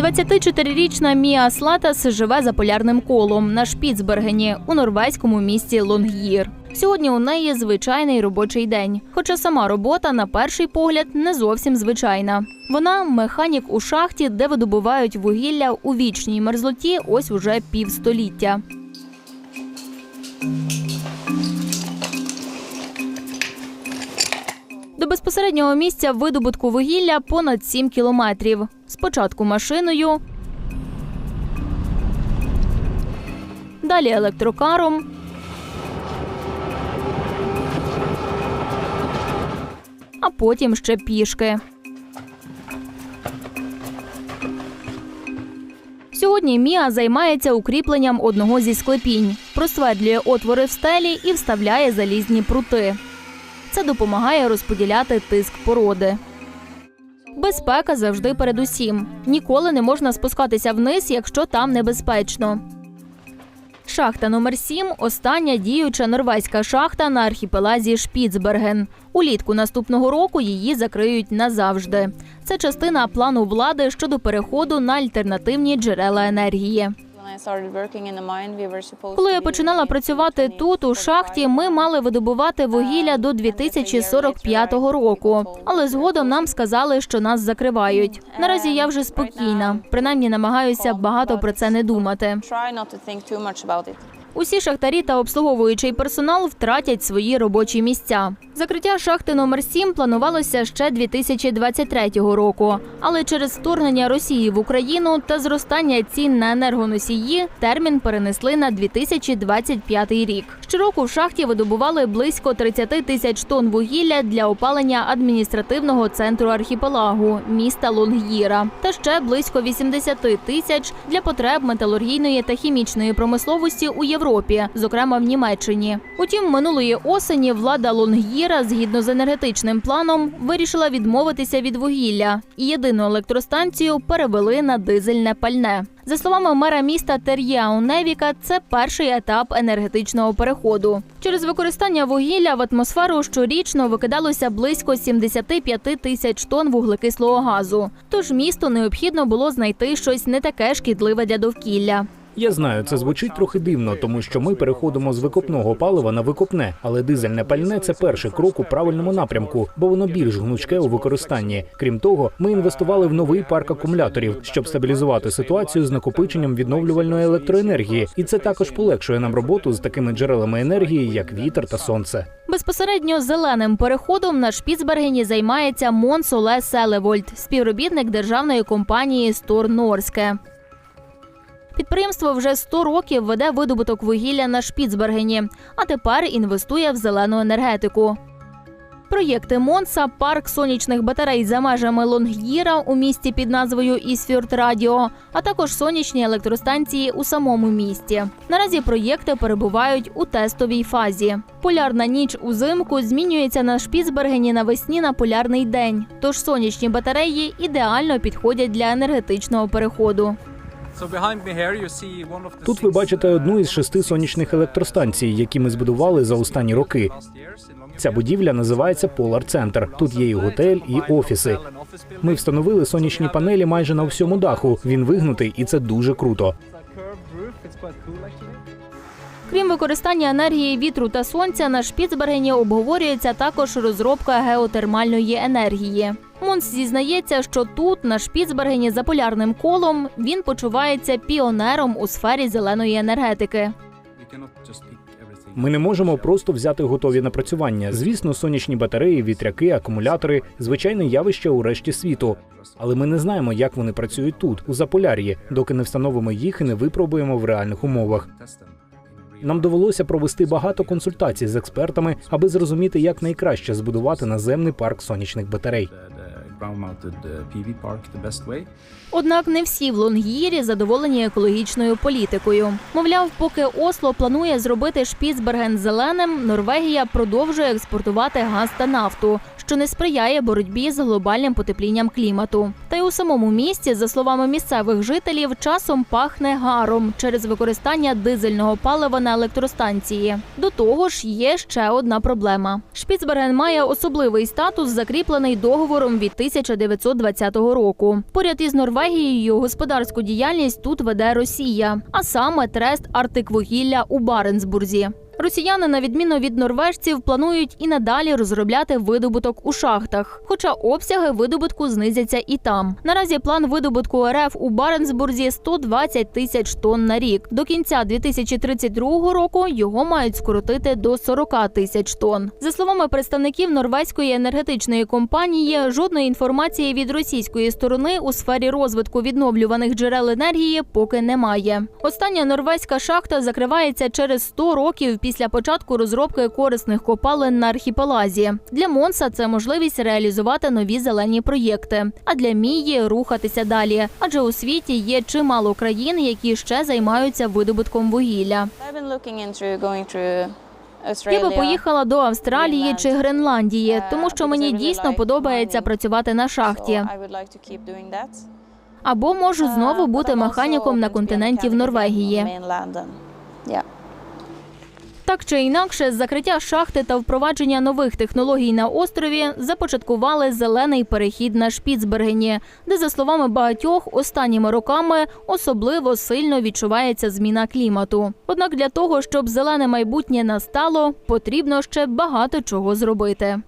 24-річна Мія Слатас живе за полярним колом на Шпіцбергені у норвезькому місті Лонг'їр. Сьогодні у неї звичайний робочий день. Хоча сама робота, на перший погляд, не зовсім звичайна. Вона механік у шахті, де видобувають вугілля у вічній мерзлоті ось уже півстоліття. До безпосереднього місця видобутку вугілля понад 7 кілометрів. Спочатку машиною, далі електрокаром. А потім ще пішки. Сьогодні Мія займається укріпленням одного зі склепінь, просвердлює отвори в стелі і вставляє залізні прути. Це допомагає розподіляти тиск породи. Безпека завжди передусім. Ніколи не можна спускатися вниз, якщо там небезпечно. Шахта номер 7 – остання діюча норвезька шахта на архіпелазі Шпіцберген. Улітку наступного року її закриють назавжди. Це частина плану влади щодо переходу на альтернативні джерела енергії. Коли я починала працювати тут, у шахті, ми мали видобувати вугілля до 2045 року. Але згодом нам сказали, що нас закривають. Наразі я вже спокійна. Принаймні намагаюся багато про це не думати. Усі шахтарі та обслуговуючий персонал втратять свої робочі місця. Закриття шахти номер 7 планувалося ще 2023 року, але через вторгнення Росії в Україну та зростання цін на енергоносії термін перенесли на 2025 рік. Щороку в шахті видобували близько 30 тисяч тонн вугілля для опалення адміністративного центру архіпелагу міста Лонг'їра та ще близько 80 тисяч для потреб металургійної та хімічної промисловості у Європі, зокрема в Німеччині. Утім, минулої осені влада Лонг'їра, згідно з енергетичним планом, вирішила відмовитися від вугілля і єдину електростанцію перевели на дизельне пальне. За словами мера міста Тер'яу Невіка, це перший етап енергетичного переходу. Через використання вугілля в атмосферу щорічно викидалося близько 75 тисяч тонн вуглекислого газу. Тож місту необхідно було знайти щось не таке шкідливе для довкілля. Я знаю, це звучить трохи дивно, тому що ми переходимо з викопного палива на викопне, але дизельне пальне це перший крок у правильному напрямку, бо воно більш гнучке у використанні. Крім того, ми інвестували в новий парк акумуляторів, щоб стабілізувати ситуацію з накопиченням відновлювальної електроенергії, і це також полегшує нам роботу з такими джерелами енергії, як вітер та сонце. Безпосередньо зеленим переходом на Шпіцбергені займається Монс Оле Селевольд, співробітник державної компанії Стор Норське. Підприємство вже 100 років веде видобуток вугілля на Шпіцбергені, а тепер інвестує в зелену енергетику. Проєкти Монса, парк сонячних батарей за межами Лонг'їра у місті під назвою Ісфюрт Радіо, а також сонячні електростанції у самому місті. Наразі проєкти перебувають у тестовій фазі. Полярна ніч узимку змінюється на Шпіцбергені навесні на полярний день. Тож сонячні батареї ідеально підходять для енергетичного переходу. Тут ви бачите одну із шести сонячних електростанцій, які ми збудували за останні роки. Ця будівля називається Polar Center. Тут є і готель, і офіси. Ми встановили сонячні панелі майже на всьому даху. Він вигнутий, і це дуже круто. Крім використання енергії вітру та сонця, на Шпіцбергені обговорюється також розробка геотермальної енергії. Монс зізнається, що тут, на Шпіцбергені, за полярним колом, він почувається піонером у сфері зеленої енергетики. Ми не можемо просто взяти готові напрацювання. Звісно, сонячні батареї, вітряки, акумулятори звичайне явище у решті світу. Але ми не знаємо, як вони працюють тут, у Заполяр'ї, доки не встановимо їх і не випробуємо в реальних умовах. Нам довелося провести багато консультацій з експертами, аби зрозуміти, як найкраще збудувати наземний парк сонячних батарей. Однак не всі в Лонгірі задоволені екологічною політикою. Мовляв, поки Осло планує зробити Шпіцберген зеленим, Норвегія продовжує експортувати газ та нафту, що не сприяє боротьбі з глобальним потеплінням клімату. Та й у самому місті, за словами місцевих жителів, часом пахне гаром через використання дизельного палива на електростанції. До того ж, є ще одна проблема. Шпіцберген має особливий статус, закріплений договором від 1920 року. Поряд із Норвегією господарську діяльність тут веде Росія, а саме трест Артиквугілля у Баренцбурзі. Росіяни, на відміну від норвежців, планують і надалі розробляти видобуток у шахтах, хоча обсяги видобутку знизяться і там. Наразі план видобутку РФ у Баренцбурзі 120 тисяч тонн на рік. До кінця 2032 року його мають скоротити до 40 тисяч тонн. За словами представників норвезької енергетичної компанії, жодної інформації від російської сторони у сфері розвитку відновлюваних джерел енергії поки немає. Остання норвезька шахта закривається через 100 років після початку розробки корисних копалин на архіпелазі. Для Монса це можливість реалізувати нові зелені проєкти, а для Мії рухатися далі. Адже у світі є чимало країн, які ще займаються видобутком вугілля. Я би поїхала до Австралії чи Гренландії, Uh, тому що мені дійсно подобається працювати на шахті. Або можу Uh, знову бути механіком на континенті в Норвегії. Так чи інакше, закриття шахти та впровадження нових технологій на острові започаткували зелений перехід на Шпіцбергені, де, за словами багатьох, останніми роками особливо сильно відчувається зміна клімату. Однак для того, щоб зелене майбутнє настало, потрібно ще багато чого зробити.